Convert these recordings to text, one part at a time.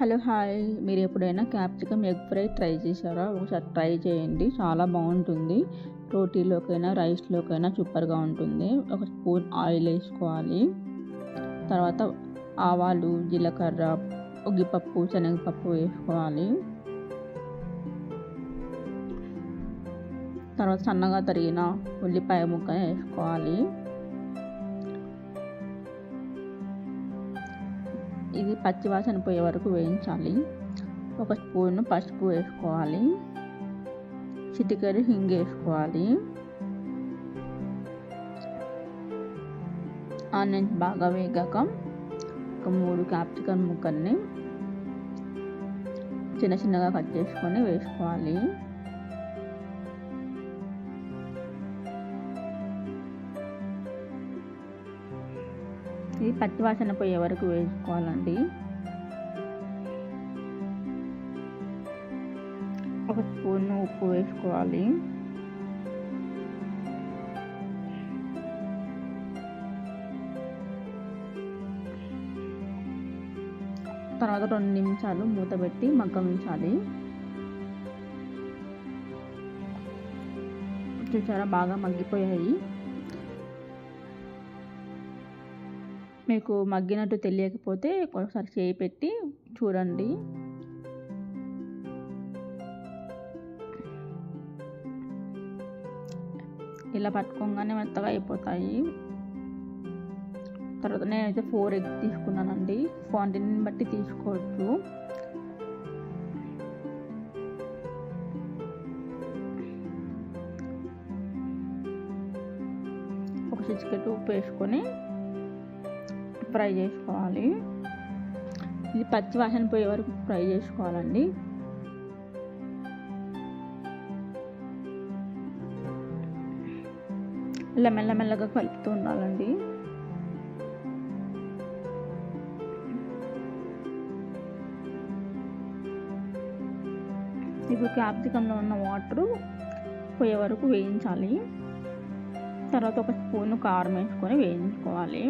Hello hi. మీరు ఎప్పుడైనా capsicum egg fry try చేశారా? ఒకసారి ట్రై చేయండి. చాలా బాగుంటుంది. రోటీలోకైనా రైస్లోకైనా సూపర్గా ఉంటుంది. ఒక స్పూన్ ఆయిల్ వేసుకోవాలి. తర్వాత ఆవాలు జీలకర్ర ఉగ్గిపప్పు శనగపప్పు వేసుకోవాలి. తర్వాత సన్నగా తరిగిన ఉల్లిపాయ ముక్కని వేసుకోవాలి. ఇది పచ్చివాసన పోయే వరకు వేయించాలి. ఒక స్పూన్ పసుపు వేసుకోవాలి. చిటికెడు హింగ్ వేసుకోవాలి. ఆనియన్స్ బాగా వేగాక ఒక మూడు క్యాప్సికమ్ ముక్కల్ని చిన్న చిన్నగా కట్ చేసుకొని వేసుకోవాలి. ఇది పచ్చివాసన పోయే వరకు వేసుకోవాలండి. ఒక స్పూన్ ఉప్పు వేసుకోవాలి. తర్వాత రెండు నిమిషాలు మూత పెట్టి మగ్గమించాలి చూసారా బాగా మగ్గిపోయాయి. మీకు మగ్గినట్టు తెలియకపోతే ఒకసారి చేయి పెట్టి చూడండి. ఇలా పట్టుకోగానే మెత్తగా అయిపోతాయి. తర్వాత నేనైతే ఫోర్ ఎగ్ తీసుకున్నానండి. క్వాంటిటీని బట్టి తీసుకోవచ్చు. ఒక చిటికెట్ ఉప్పు వేసుకొని ఫ్రై చేసుకోవాలి. ఇది పచ్చి వాసన పోయే వరకు ఫ్రై చేసుకోవాలండి. ఇలా మెల్లమెల్లగా కలుపుతూ ఉండాలండి. ఇప్పుడు క్యాప్సికంలో ఉన్న వాటరు పోయే వరకు వేయించాలి. తర్వాత ఒక స్పూన్ కారం వేసుకొని వేయించుకోవాలి.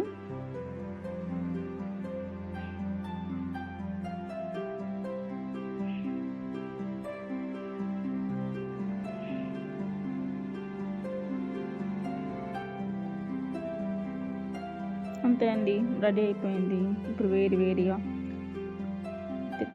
అంతే అండి రెడీ అయిపోయింది. ఇప్పుడు వేడి వేడిగా.